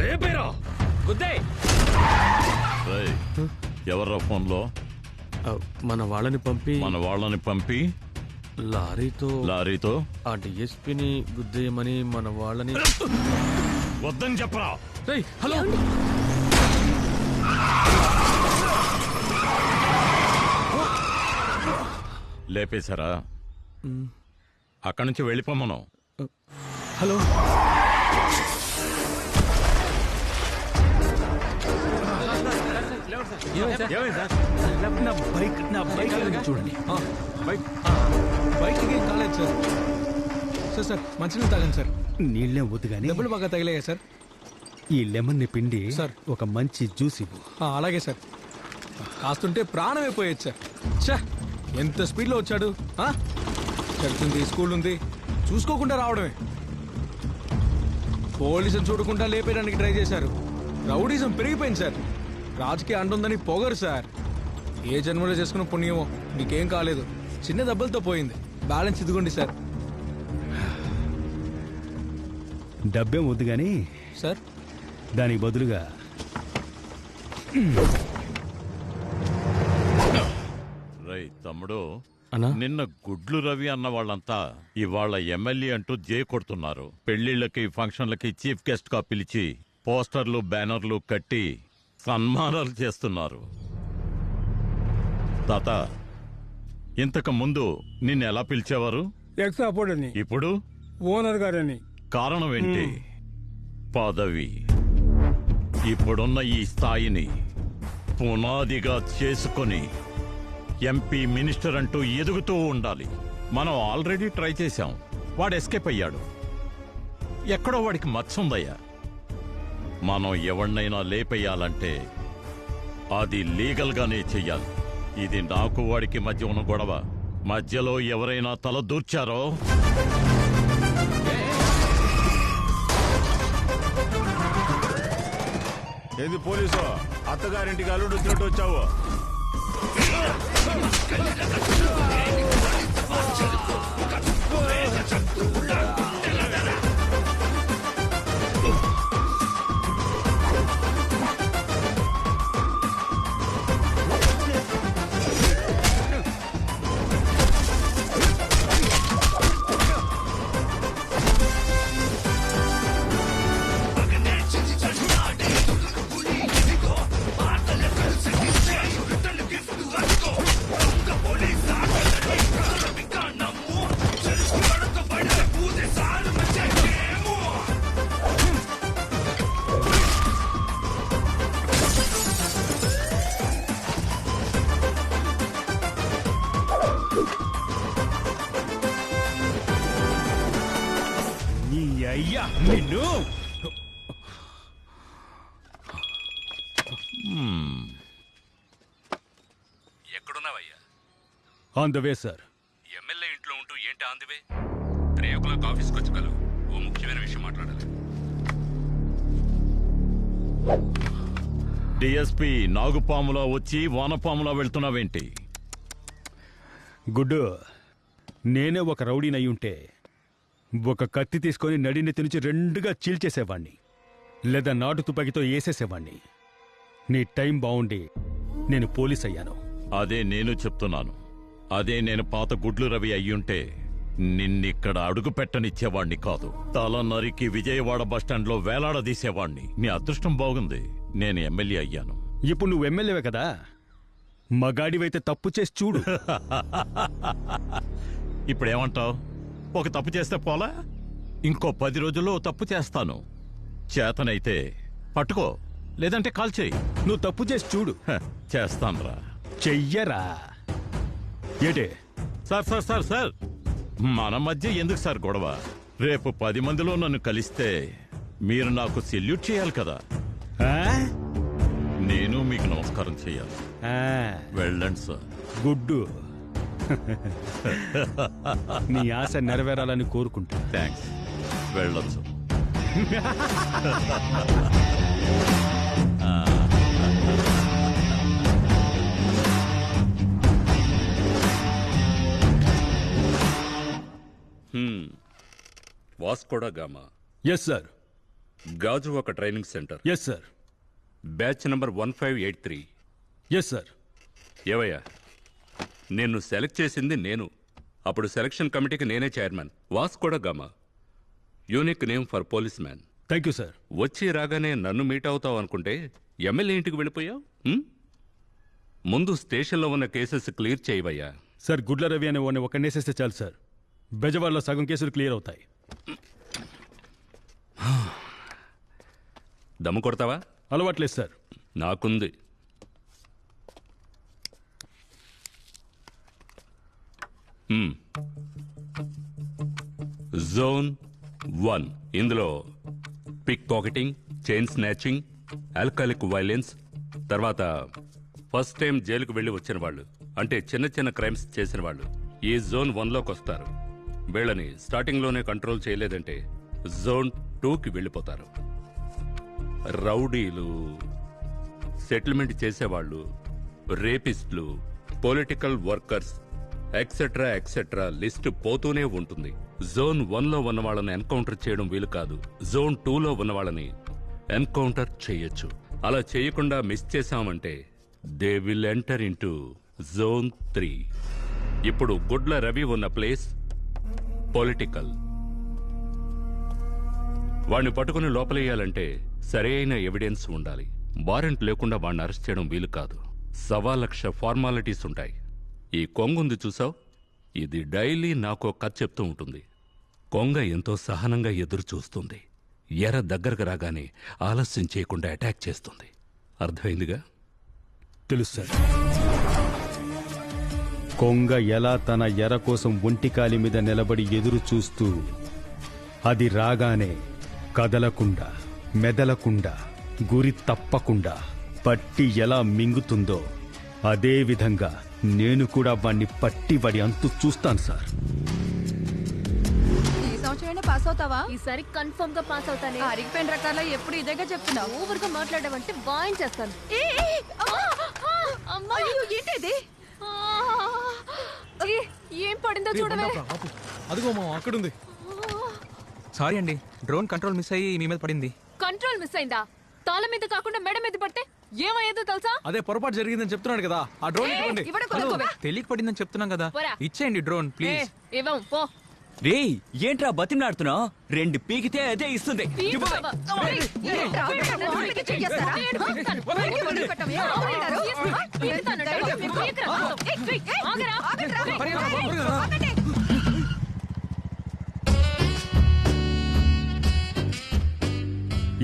లేపేరా. గుద్దే. ఎవర్రా ఫోన్లో? మన వాళ్ళని పంపి. మన వాళ్ళని పంపి. లారీతో. లారీతో. ఆ డిఎస్పీని గుద్దేయమని మన వాళ్ళని. వద్దని చెప్పరా? హలో. లేపేశారా? అక్కడి నుంచి వెళ్ళిపోమను హలో. నా బైక్ నా బైక్ చూడండి. బైక్ బైక్ ఏం కాలేదు సార్. సార్ సార్ మంచినీళ్ళు తాగండి సార్. నీళ్ళే వద్దు కానీ దెబ్బలు బాగా తగిలాయా సార్? ఈ లెమన్ని పిండి సార్. ఒక మంచి జ్యూస్ ఇవ్వు. అలాగే సార్. కాస్తుంటే ప్రాణం అయిపోయేది సార్. ఛా ఎంత స్పీడ్లో వచ్చాడు? ఉంది స్కూల్ ఉంది. చూసుకోకుండా రావడమే. పోలీసులు చూడకుండా లేపేయడానికి ట్రై చేశారు. రౌడీజం పెరిగిపోయింది సార్. రాజకీయ అంటుందని పొగరు సార్. ఏ జన్మలో చేసుకున్న పుణ్యమో నీకేం కాలేదు. చిన్న దెబ్బలతో పోయింది. బ్యాలెన్స్ ఇదిగోండి సార్. డబ్బేం వద్దు కానీ సార్? దానికి బదులుగా రై తమ్ముడు అన్నా? నిన్న గుడ్లు రవి అన్న వాళ్ళంతా ఇవాళ ఎమ్మెల్యే అంటూ జే కొడుతున్నారు. పెళ్ళిళ్ళకి ఫంక్షన్లకి చీఫ్ గెస్ట్గా పిలిచి పోస్టర్లు బ్యానర్లు కట్టి సన్మానాలు చేస్తున్నారు. తాత ఇంతకు ముందు నిన్ను ఎలా పిలిచేవారు? ఎక్స్ అపోర్డ్ అని ఇప్పుడు? ఓనర్ గారని. కారణం ఏంటి? పదవి. ఇప్పుడున్న ఈ స్థాయిని పునాదిగా చేసుకొని ఎంపీ మినిస్టర్ అంటూ ఎదుగుతూ ఉండాలి. మనం ఆల్రెడీ ట్రై చేశాం. వాడు ఎస్కేప్ అయ్యాడు. ఎక్కడో వాడికి మచ్చ ఉందయ్యా. మనం ఎవరినైనా లేపేయాలంటే అది లీగల్గానే చెయ్యాలి. ఇది నాకు వాడికి మధ్య ఉన్న గొడవ. మధ్యలో ఎవరైనా తల దూర్చారో? ఏది పోలీసు? అత్తగారింటికి అల్లుడు వచ్చినట్టు వచ్చావు. నీ ఎక్కడున్నావయ్యా? On the way sir MLA ఇంట్లో ఉంటూ ఏంటి ఆందివే త్రీ ఓ క్లాక్ ఆఫీస్కి వచ్చి కలు. ఓ ముఖ్యమైన విషయం మాట్లాడాలి. డిఎస్పి నాగుపాములా వచ్చి వానపాములా వెళ్తున్నావేంటి? గుడ్డు నేనే ఒక రౌడీనై ఉంటే ఒక కత్తి తీసుకొని నడినెత్తి నుంచి రెండుగా చీల్చేసేవాణ్ణి. లేదా నాటు తుపాకీతో వేసేసేవాణ్ణి నీ టైం బాగుండి నేను పోలీస్ అయ్యాను. అదే నేను చెప్తున్నాను. అదే నేను పాత గుడ్లు రవి అయ్యుంటే నిన్నిక్కడ అడుగు పెట్టనిచ్చేవాణ్ణి కాదు. తల నరికి విజయవాడ బస్టాండ్లో వేలాడదీసేవాణ్ణి. నీ అదృష్టం బాగుంది. నేను ఎమ్మెల్యే అయ్యాను. ఇప్పుడు నువ్వు ఎమ్మెల్యేవే కదా? మగాడివైతే తప్పు చేసి చూడు. ఇప్పుడేమంటావు? ఒక తప్పు చేస్తే పోలా? ఇంకో పది రోజుల్లో తప్పు చేస్తాను. చేతనైతే పట్టుకో. లేదంటే కాల్ చేయి. నువ్వు తప్పు చేసి చూడు. హ, చేస్తానురా. చెయ్యరా. ఏటే? Sir sir sir sir. మన మధ్య ఎందుకు సార్ గొడవ? రేపు పది మందిలో నన్ను కలిస్తే మీరు నాకు సెల్యూట్ చేయాలి కదా? నేను మీకు నమస్కారం చేయాలి. వెళ్ళండి సార్. గుడ్డు. నీ ఆశ నెరవేరాలని కోరుకుంటా. థ్యాంక్స్ వెళ్ళొచ్చు. Vasco da gamma? ఎస్ సార్ గాజు ఒక training centre. Yes sir batch number one five eight three. Yes sir ఏవయ్యా నిన్ను సెలెక్ట్ చేసింది నేను. అప్పుడు సెలక్షన్ కమిటీకి నేనే చైర్మన్. వాస్ కూడా గమా? Unique name for policeman thank you sir వచ్చి రాగానే నన్ను మీట్ అవుతావు అనుకుంటే ఎమ్మెల్యే ఇంటికి వెళ్ళిపోయావు? ముందు స్టేషన్లో ఉన్న కేసెస్ క్లియర్ చేయవయ్యా. సార్ గుడ్ల రవి అనే వాడిని ఒక నేసేస్తే చాలు సార్ బెజవాడలో సగం కేసులు క్లియర్ అవుతాయి. దమ్ము కొడతావా? అలవాట్లేదు సార్. నాకుంది. Zone one. ఇందులో pickpocketing chain snatching alcoholic violence తర్వాత ఫస్ట్ టైం జైలుకు వెళ్ళి వచ్చిన వాళ్ళు అంటే చిన్న చిన్న క్రైమ్స్ చేసిన వాళ్ళు ఈ జోన్ వన్లోకి వస్తారు. వీళ్ళని స్టార్టింగ్లోనే కంట్రోల్ చేయలేదంటే జోన్ టూకి వెళ్ళిపోతారు. రౌడీలు సెటిల్మెంట్ చేసేవాళ్ళు రేపిస్టులు political workers etcetera etcetera list పోతూనే ఉంటుంది. జోన్ వన్లో ఉన్న వాళ్ళని ఎన్కౌంటర్ చేయడం వీలు కాదు. జోన్ టూలో ఉన్న వాళ్ళని ఎన్కౌంటర్ చేయొచ్చు. అలా చేయకుండా మిస్ చేశామంటే they will enter into zone three. ఇప్పుడు గుడ్ల రవి ఉన్న ప్లేస్ పొలిటికల్ వాణ్ణి పట్టుకుని లోపలేయాలంటే సరైన ఎవిడెన్స్ ఉండాలి. వారెంట్ లేకుండా వాణ్ణి అరెస్ట్ చేయడం వీలు కాదు. సవా లక్ష ఫార్మాలిటీస్ ఉంటాయి. ఈ కొంగుంది చూసావు? ఇది డైలీ నాకు కథ చెప్తూ ఉంటుంది. కొంగ ఎంతో సహనంగా ఎదురు చూస్తుంది. ఎర దగ్గరకు రాగానే ఆలస్యం చేయకుండా అటాక్ చేస్తుంది. అర్థమైందిగా? తెలుసు సార్. కొంగ ఎలా తన ఎర కోసం ఒంటికాలి మీద నిలబడి ఎదురు చూస్తూ అది రాగానే కదలకుండా మెదలకుండా గురి తప్పకుండా పట్టి ఎలా మింగుతుందో అదే విధంగా నేను కూడా వాణ్ణి పట్టి వాడి అంతు చూస్తాను సార్. ఈ సంవత్సరం పాస్ అవుతావా? ఈసారి కన్ఫర్మ్గా పాస్ అవుతానే. అరిగిపోయిన రకాల ఎప్పుడు ఇదేగా చెప్తున్నావు. ఓవర్గా మాట్లాడమంటే వాయించేస్తాను ఏ, ఏ, అమ్మా! అయ్యో, ఏంటిది ఏ, పడిందో చూడవే. అదిగో మా అక్కడుంది. సారీ అండి డ్రోన్ కంట్రోల్ మిస్ అయ్యి మీ మీద పడింది. కంట్రోల్ మిస్ అయిందా? తాళ మీద కాకుండా మెడ మీద పడితే ఏమయ్యేదో తెలుసా? అదే పొరపాటు జరిగిందని చెప్తున్నాడు కదా ఆ డ్రోన్ ఇవ్వండి. తెలియక పడిందని చెప్తున్నాం కదా. ఇచ్చేయండి డ్రోన్ ప్లీజ్. ఇవ్వం పో. రేయ్ ఏంట్రా బతిమలాడుతున్నావు? రెండు పీకితే అదే ఇస్తుంది.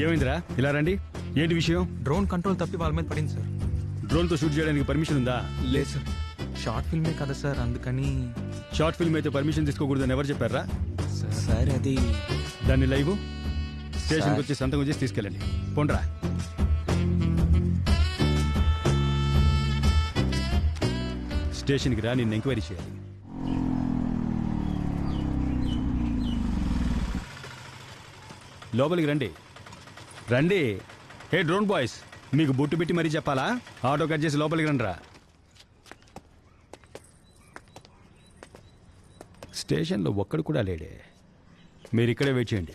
ఏమైందిరా? ఇలా రండి. ఏంటి విషయం? డ్రోన్ కంట్రోల్ తప్పి వాళ్ళ మీద పడింది సార్. డ్రోన్తో షూట్ చేయడానికి పర్మిషన్ ఉందా? లేదు సార్. షార్ట్ ఫిల్మే కదా సార్. అందుకని షార్ట్ ఫిల్మ్ అయితే పర్మిషన్ తీసుకోకూడదని ఎవరు చెప్పారా? సార్ అది దాన్ని లైవ్ స్టేషన్కి వచ్చి సంతకం చేసి తీసుకెళ్ళండి. పోండ్రా. స్టేషన్కి రా నిన్ను ఎంక్వైరీ చేయాలి. లోపలికి రండి. రండి. హే డ్రోన్ బాయ్స్ మీకు బొట్టు పెట్టి మరీ చెప్పాలా? ఆటో కట్ చేసి లోపలికి రండి స్టేషన్లో ఒక్కడు కూడా లేడే మీరు ఇక్కడే వెయిట్ చేయండి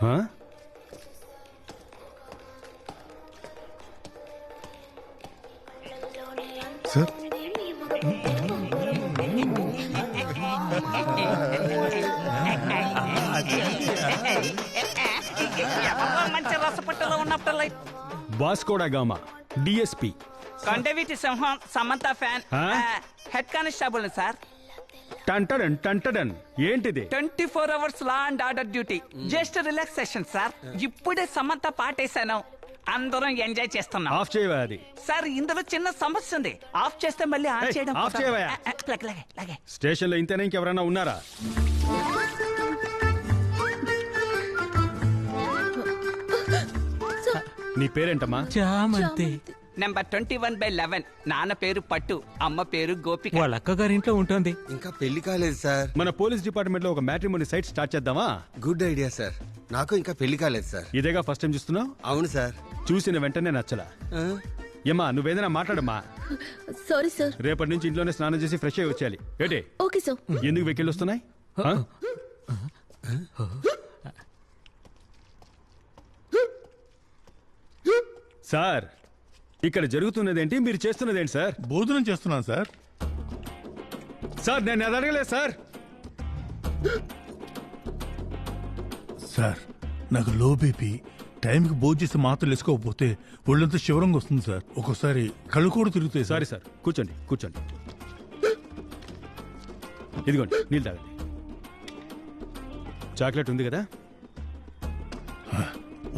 Huh? రసపట్టులో ఉన్నప్పుడు Vasco da gamma DSP Kondaveeti Simham Samantha fan ఆ? Head constable sir. టంటడన్ టంటడన్ ఏంటిది? Twenty four hours law and order duty. Just relaxation sir. ఇప్పుడే సమంత పాటేశాను. అందరం ఎంజాయ్ చేస్తున్నాం. ఆఫ్ చేయవా అది? సార్ ఇందులో చిన్న సమస్య ఉంది. ఆఫ్ చేస్తే మళ్ళీ ఆన్ ఏయ్, చేయడం ఆఫ్ కుదరదు. చేయవయ్యా. ఆ, ఆ, లాగే, లాగే, లాగే. స్టేషన్లో ఇంతేనా ఇంకెవరైనా ఉన్నారా? నీ పేరేంటమ్మా? Chamanthi number twenty one by eleven నాన్న పేరు పట్టు అమ్మ పేరు గోపిక. వాళ్ళ అక్క గారి ఇంట్లో ఉంటుంది. ఇంకా పెళ్ళి కాలేదు సార్. మన పోలీస్ డిపార్ట్మెంట్లో ఒక మ్యాట్రిమోని సైట్ స్టార్ట్ చేద్దామా? గుడ్ ఐడియా సార్ నాకు ఇంకా పెళ్ళి కాలేదు సార్ ఇదేగా ఫస్ట్ టైం చూస్తున్నావు? అవును సార్ చూసిన వెంటనే నచ్చలా? ఏమా నువ్వేదైనా మాట్లాడమ్మా? సారీ సార్ రేపటి నుంచి ఇంట్లోనే స్నానం చేసి ఫ్రెష్ అయ్యి వచ్చేయాలి. ఏంటి? ఓకే సార్ ఎందుకు వెక్కిళ్ళు వస్తున్నాయి? సార్ ఇక్కడ జరుగుతున్నదేంటి? మీరు చేస్తున్నదేంటి సార్? భోజనం చేస్తున్నాను సార్. సార్ నేను అది అడగలేదు సార్. సార్ నాకు లో బీపీ టైంకి భోజనం చేసి మాత్రలు వేసుకోకపోతే ఒళ్ళంతా శివరంగా వస్తుంది సార్. ఒక్కోసారి కళ్ళు కూడా తిరుగుతాయి సారీ. సార్ కూర్చోండి కూర్చోండి. ఇదిగోండి నీళ్ళు తాగండి. చాక్లెట్ ఉంది కదా?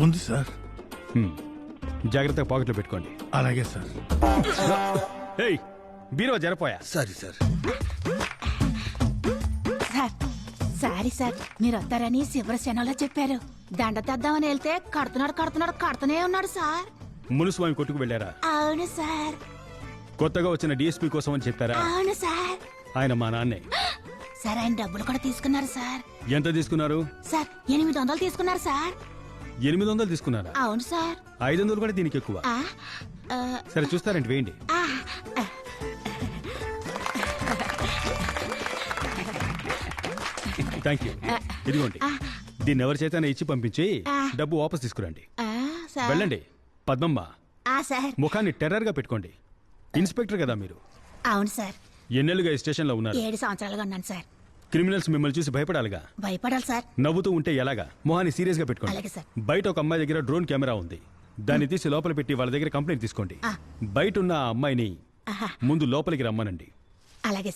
ఉంది సార్. హ్మ్. జాగ్రత్తగా పాకెట్లో పెట్టుకోండి. అలాగే సార్. ఏయ్ బీరో జరపోయా? Sorry sir. Sir sorry sir మీరు వస్తారని శివరసేనలో చెప్పారు. దండ తెద్దామని వెళ్తే కడుతున్నాడు కడుతున్నాడు కడుతూనే ఉన్నాడు సార్. మునుస్వామి కొట్టుకు వెళ్ళారా? అవును సార్. కొత్తగా వచ్చిన డిఎస్పీ కోసం అని చెప్పారా? అవును సార్. ఆయన మా నాన్నే. సార్ ఆయన డబ్బులు కూడా తీసుకున్నారు సార్. ఎంత తీసుకున్నారు? సార్ ఎనిమిది వందలు తీసుకున్నారు సార్. ఎనిమిది వందలు తీసుకున్నారా అవును సార్. ఐదు వందలు కూడా దీనికి ఎక్కువ. ఆ, ఆ, సరే చూస్తారండి వేయండి. ఆ. థ్యాంక్ యూ ఇదిగోండి దీన్ని ఎవరి చేతనే ఇచ్చి పంపించి ఆ. డబ్బు వాపస్ తీసుకురండి. ఆ, సార్. వెళ్ళండి పద్మమ్మ. ఆ, సార్. ముఖాన్ని టెర్రర్గా పెట్టుకోండి. ఇన్స్పెక్టర్ కదా మీరు. అవును సార్. ఎన్నెలుగా ఈ స్టేషన్లో ఉన్నారు. ఏడు సంవత్సరాలుగా ఉన్నాను సార్. క్రిమినల్స్ మిమ్మల్ని చూసి భయపడాలిగా? భయపడాలి సార్. నవ్వుతూ ఉంటే ఎలాగా? మొహాన్ని సీరియస్గా పెట్టుకోండి. అలాగే సార్. బయట ఒక అమ్మాయి దగ్గర డ్రోన్ కెమెరా ఉంది. దాన్ని తీసి లోపల పెట్టి వాళ్ళ దగ్గర కంప్లైంట్ తీసుకోండి. ఆ. బయట ఉన్న ఆ అమ్మాయిని ఆహా. ముందు లోపలికి రమ్మనండి. అలాగే